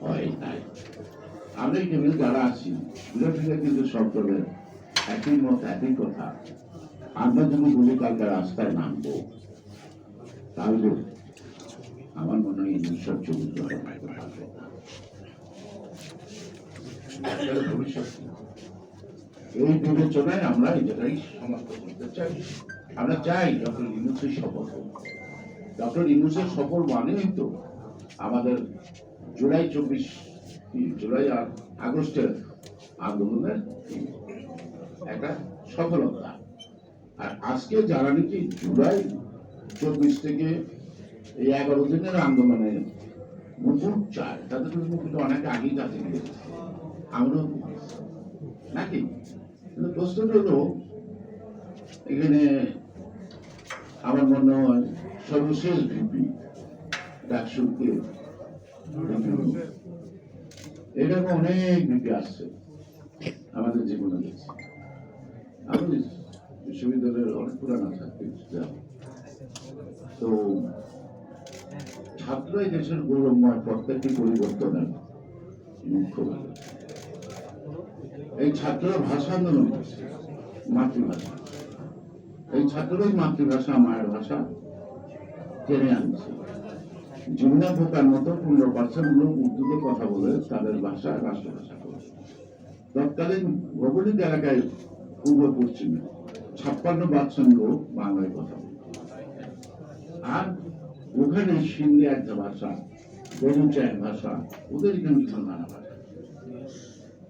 হয় নাই। আমরা যারা আছি বিরোধীরা কিন্তু সব দলের একই মত, একই কথা। আমরা যদি বলি কালকে রাস্তায় তাহলে আমার মনে হয় এটার ভবিষ্যৎ এই বিবেচনায় আমরা এই সমাপ্ত করতে চাই। আমরা চাই ডক্টর ইনুসের সফল ডক্টর ইনুসের সফল মানেই তো আমাদের জুলাই চব্বিশ জুলাই আর আগস্টের আন্দোলনের একটা সফলতা। আর আজকে যারা নাকি জুলাই চব্বিশ থেকে এই এগারো দিনের আন্দোলনে মুকুট চায় তাদের মুকুট অনেক আগেই কাছে গিয়েছে। আমরাও নাকি? কিন্তু প্রশ্নটা হলো, এখানে আমার মনে হয় সর্বশেষ ভিপি ডাকসুকে এরকম অনেক ভিপি আসছে আমাদের জীবনে আমি বিশ্ববিদ্যালয়ের অনেক পুরানো ছাত্রী তো ছাত্র এই দেশের গৌরবময় প্রত্যেকটি পরিবর্তনের মুখ্য এই ছাত্ররা ভাষা আন্দোলন মাতৃভাষা। এই ছাত্ররাই মাতৃভাষা, মায়ের ভাষা টেনে আনছে। জিমনা পোকার মতো পনেরো পার্সেন্ট লোক উর্দুতে কথা বলে তাদের ভাষা রাষ্ট্রভাষা করে। তৎকালীন ভৌগোলিক এলাকায় পূর্ব পশ্চিমে ছাপ্পান্ন পার্সেন্ট লোক বাংলায় কথা বলে। আর ওখানে সিন্ধি একটা ভাষা বেলুচা এক ভাষা, ওদের এখানে নানা ভাষা।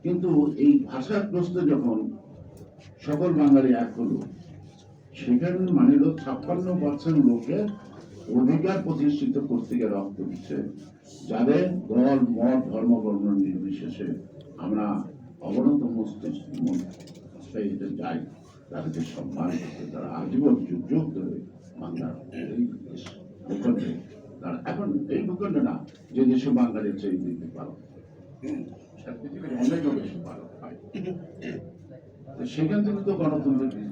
কিন্তু এই ভাষার প্রশ্ন যখন সকল বাঙালি এক হলো, সেখানে মানে ছাপ্পান্ন পার্সেন্ট লোকের অধিকার প্রতিষ্ঠিত করতে গিয়ে রক্ত দিচ্ছে, যাদের দল, মত, ধর্ম, বর্ণ নির্বিশেষে আমরা অবনত মস্তিষ্কে যাই তাদেরকে সম্মান করতে, তারা আজীবন যুগ যুগ ধরে বাংলার ভূখণ্ডে, তারা এখন এই ভূখণ্ডে না, যে দেশে বাঙালির চেয়ে দিতে পারো অনেক বেশি ভালো হয় সেখান থেকে তো গণতন্ত্রের।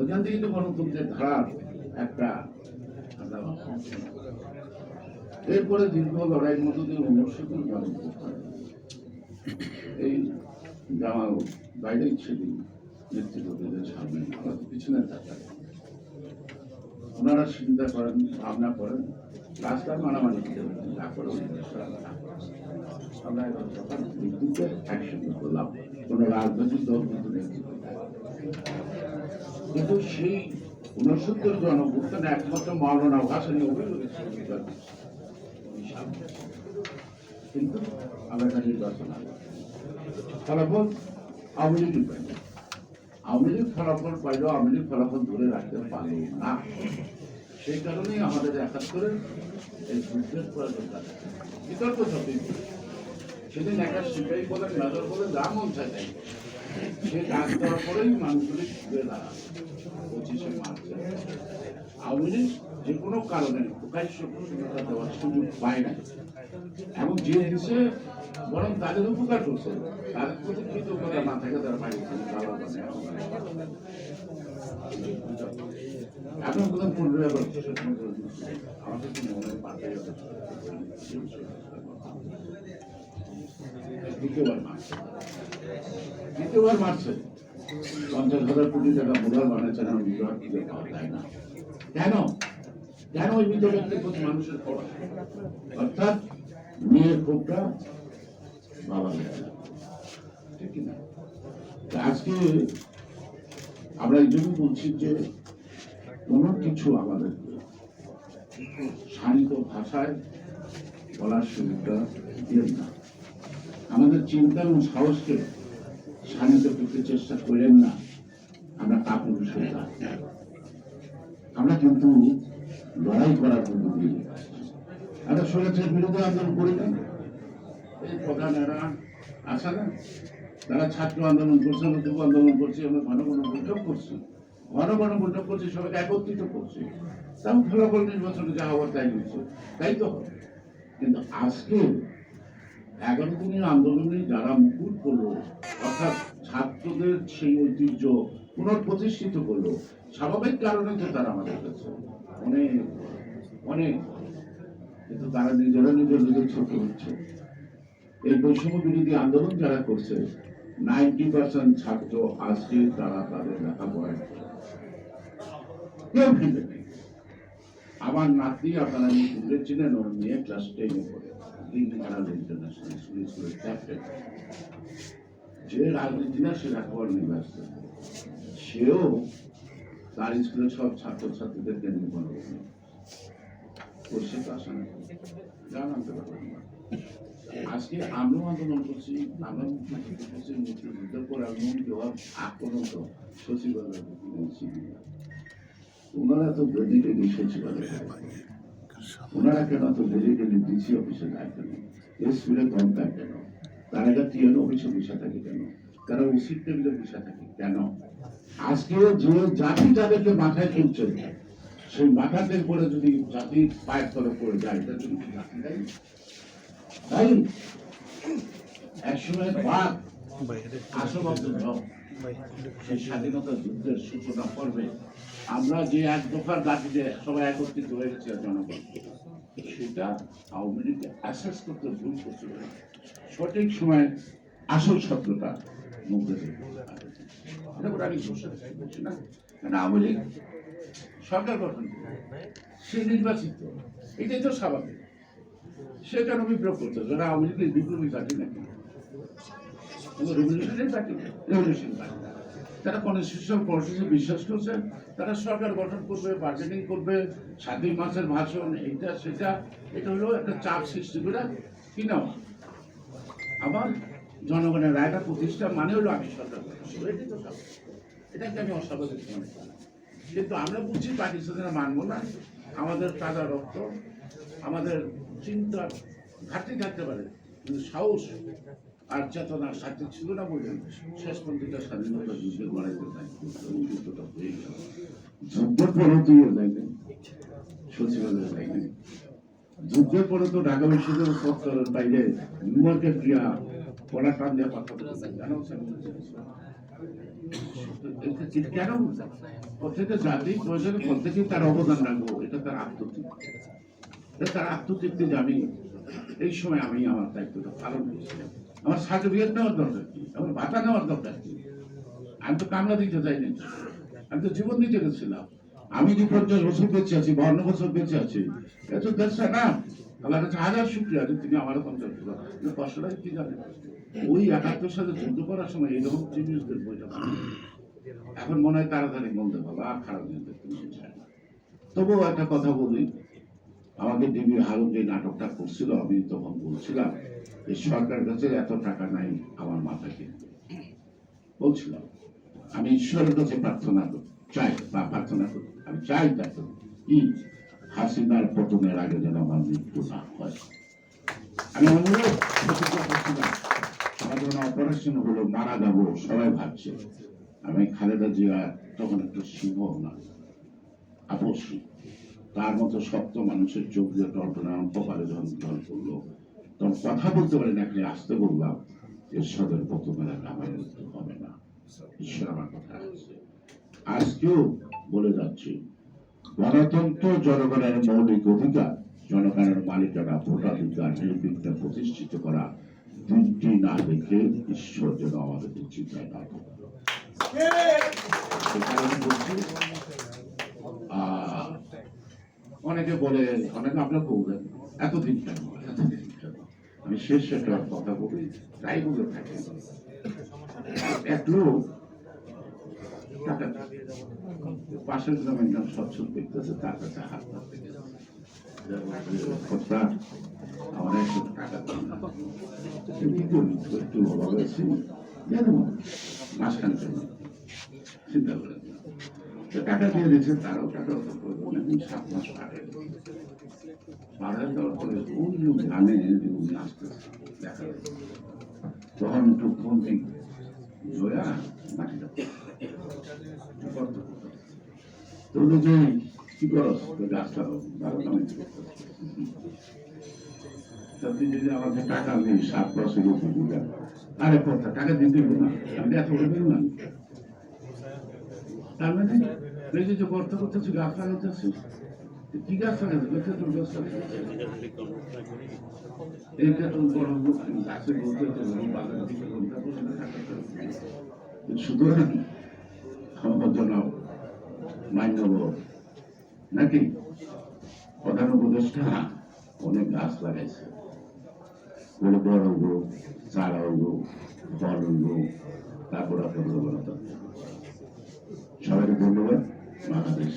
ওখান থেকে তো গণতন্ত্রের ধারার একটা এরপরে দীর্ঘ লড়াইয়ের মধ্য দিয়ে গণতন্ত্র এই জামাল বাইরে সেদিন নেতৃত্বদের সামনে পিছনে থাকা। ওনারা চিন্তা করেন, ভাবনা করেন রাস্তায় মারামারি আমরা সকাল একসঙ্গে করলাম। কোন রাজনৈতিক দল কিন্তু নেতৃত্ব। কিন্তু সেই উনসত্তর জন অভ্যুত্থানে একমাত্র মাওলানা ভাসানি ফলাফল আওয়ামী লীগই পাইল আওয়ামী লীগ ফলাফল পাইলেও আওয়ামী লীগ ফলাফল ধরে রাখতে পারল না। সেই কারণেই আমাদের প্রয়োজন আছে। বিতর্ক সবই। সেদিন একটা সিপাহী বলে মেজর বলে যা মন করে। সে ডাক দেওয়ার পরেই মানুষগুলি ঘুরে দাঁড়ায়। পঁচিশে মার্চে। আওয়ামী যে কোনো কারণে প্রকাশ্য প্রতিযোগিতা দেওয়ার সুযোগ পায় না। এবং যে দিছে বরং তাদের উপকার করছে, তাদের প্রতি কৃতজ্ঞতা না থাকে, তারা পাইছে এখন কোথাও পূর্বে আবার আমাদের কি মনে পাঠে দ্বিতীয়বার দ্বিতীয়বার মারছে? পঞ্চাশ হাজার কোটি টাকা পাওয়া যায় না। কেন? কেন ওই মৃত ব্যক্তির প্রতি মানুষের পড়া অর্থাৎ মেয়ের ক্ষোভটা বাবা ঠিক আজকে আমরা এই জন্য বলছি যে কোনো কিছু আমাদের শান্ত ভাষায় বলার সুযোগটা দিয়ে না। আমাদের চিন্তা এবং সাহসকে শানিত করতে চেষ্টা করেন না, আমরা কাপুরুষ। আমরা কিন্তু লড়াই করার জন্য দিয়ে আমরা স্বৈরাচারের বিরুদ্ধে আন্দোলন করি না এই প্রধানেরা আছে না? তারা ছাত্র আন্দোলন করছে যুব আন্দোলন করছি, আমরা ঘন ঘন বৈঠক করছি। ঘন ঘন বৈঠক করছি, সবাইকে একত্রিত করছি। তাও ফলাফল নির্বাচনে যা হওয়ার তাই হয়েছে। তাই তো কিন্তু আজকে এগারো দিনের আন্দোলনে যারা মুকুট করল অর্থাৎ ছাত্রদের সেই ঐতিহ্য পুনঃপ্রতিষ্ঠিত করল, স্বাভাবিক কারণে তো তারা আমাদের কাছে অনেক অনেক। কিন্তু তারা নিজেরা নিজের নিজের ছোট হচ্ছে এই বৈষম্য বিরোধী আন্দোলন যারা করছে, নাইনটি পার্সেন্ট ছাত্র আজকে তারা তাদের লেখাপড়ায় কেউ ফিরবে। আমার নাতি আপনারা চিনেন, ওর মেয়ে ক্লাস টেনে পড়ে। ইন্টারন্যাশনাল ইন্টারন্যাশনাল স্কুল স্কুলের ক্যাপ্টেন যে রাজনীতি না সে নিয়ে ব্যস্ত সেও তার স্কুলের সব ছাত্রছাত্রীদেরকে নিয়ে বড় পরিষদ আসা না যান আনতে পারবেন না আজকে আমরাও আন্দোলন করছি আমরা মুখ্যমন্ত্রী করছি মুক্তিযুদ্ধের পর আন্দোলন দেওয়ার আগ পর্যন্ত সচিবালয় ওনারা তো ডেডিকেটলি সচিবালয় ওনারা কেন তো ডিসি অফিসে কম তারা এটা টিএন অফিসে থাকে কেন? উচিত টেবিলে বসে থাকে কেন? আজকে যে জাতি যাদেরকে মাথায় তুলছে সেই মাথাতে পরে যদি জাতি পায়ের তলে পড়ে যায় এটা কি জাতি দেয়? তাই একসময় বাদ আশাবাদ সেই স্বাধীনতা যুদ্ধের সূচনা করবে। আমরা যে এক দফার দাবিতে সবাই একত্রিত হয়ে গেছে জনগণ। সেটা আওয়ামী লীগ অ্যাসেস করতে ভুল করছিল। সঠিক সময়ে আসল শব্দটা মুখে এটা করে আমি বলছি না। কারণ আওয়ামী লীগ সরকার গঠন সে নির্বাচিত। এটাই তো স্বাভাবিক। সে কেন বিপ্লব করতে যারা আওয়ামী লীগের বিপ্লবী পার্টি নাকি? রেভলিউশনারি পার্টি রেভলিউশন পার্টি তারা কনস্টিটিউশন প্রসেসে বিশ্বাস করছে, তারা সরকার গঠন করবে বার্গেনিং করবে স্বাধীন মাসের ভাষণ, এইটা, সেটা, এটা হলো একটা চাপ সৃষ্টি করে কি নাও আবার জনগণের রায়টা প্রতিষ্ঠা মানে হলো আমি সরকার তো এটাকে আমি অস্বাভাবিক মনে করি। কিন্তু আমরা বুঝছি পাকিস্তানের মানবো না। আমাদের তাজা রক্ত, আমাদের চিন্তা ঘাটতি থাকতে পারে, কিন্তু সাহস আর চেতনার সাথে ছিল না বলে শেষ পর্যন্ত স্বাধীনতা যুদ্ধের লড়াইতে হয়ে গেল। যুদ্ধের পরেও তুই যাইনি সচিবালয়ে যাইনি যুদ্ধের পরে তো ঢাকা বিশ্ববিদ্যালয়ের সত্তরের বাইরে নিউ দিয়ে কথা জানো কেন প্রত্যেকটা জাতি প্রত্যেকে তার অবদান রাখব, এটা তার আত্মতৃপ্তি। তার আত্মতৃপ্তি আমি এই সময় আমি আমার দায়িত্বটা পালন করছি। আমার সার্টিফিকেট নেওয়ার দরকার কি? আমার ভাতা নেওয়ার দরকার কি? আমি তো কামলা দিতে চাইনি। আমি তো জীবন দিতে গেছিলাম। আমি যে পঞ্চাশ বছর বেঁচে আছি বান্ন বছর বেঁচে আছি এটা তো না। আল্লাহ কাছে হাজার শুক্রিয়া যে তিনি আমার পঞ্চাশ কষ্টটা কি জানেন? ওই একাত্তর সাথে যুদ্ধ করার সময় এইরকম জিনিসদের বইটা এখন মনে হয় তাড়াতাড়ি বলতে পারব, আর খারাপ না তবুও একটা কথা বলি আমাকে ডিবি হারুন যে নাটকটা করছিল, আমি তখন বলছিলাম যে সরকারের কাছে এত টাকা নাই আমার মাথায় কিনতে বলছিলাম, আমি ঈশ্বরের কাছে প্রার্থনা চাই বা প্রার্থনা করি, আমি চাই তাকে কি হাসিনার পতনের আগে যেন আমার মৃত্যু না হয়। আমি অনুরোধ অপারেশন হলো মারা যাব, সবাই ভাবছে। আমি খালেদা জিয়া তখন একটু সিংহ না, আপসী। তার মতো শক্ত মানুষের চোখ দিয়ে টলটনা কপালে যখন জল করল। তখন কথা বলতে পারি না আপনি আসতে বললাম পতনের আগে আমার মৃত্যু হবে না। ঈশ্বর আমার কথা আজকেও বলে যাচ্ছি, গণতন্ত্র জনগণের মৌলিক অধিকার, জনগণের মালিকানা, ভোটাধিকার নির্বিঘ্নে প্রতিষ্ঠিত করা দিনটি না দেখে ঈশ্বর যেন আমাদের চিন্তায় না করে। সে কারণে বলছি, আহ, অনেকে বলে, অনেকে আপনার এতদিন কেন এতদিন কেন? আমি শেষ একটা কথা বলি, তাই বলে থাকি। এক লোক পাশের গ্রামে একজন সচ্ছল দেখতেছে, তার কাছে হাত টাকা একটু? মাঝখানে চিন্তা করে। তো টাকা দিয়ে দিয়েছে তারাও টাকা অত করে দেবো না। আমি সাত মাস পারে পাড়ায় দেওয়ার পরে ওই লোক জানে যে উনি আসতেছে দেখা যাচ্ছে। তখন একটু ফোন দিই জয়া মাটিটা। তো যে কি করস তো গাছটা ভালো কামাই তুই যদি আমাকে টাকা টাকা দিতে না তার মানে এই যে যে গর্ত করতেছি গাছ লাগাইতেছি ঠিক আছে? না? দেখে তো এইটা তো বড় গাছে বলতে তো বাজার সুতরাং জন্য মান্যব নাকি? প্রধান উপদেষ্টা অনেক গাছ লাগাইছে। বলে বড় হইব, চারা হইব, ফল হইব, তারপর আপনার সবাইকে ধন্যবাদ। বাংলাদেশ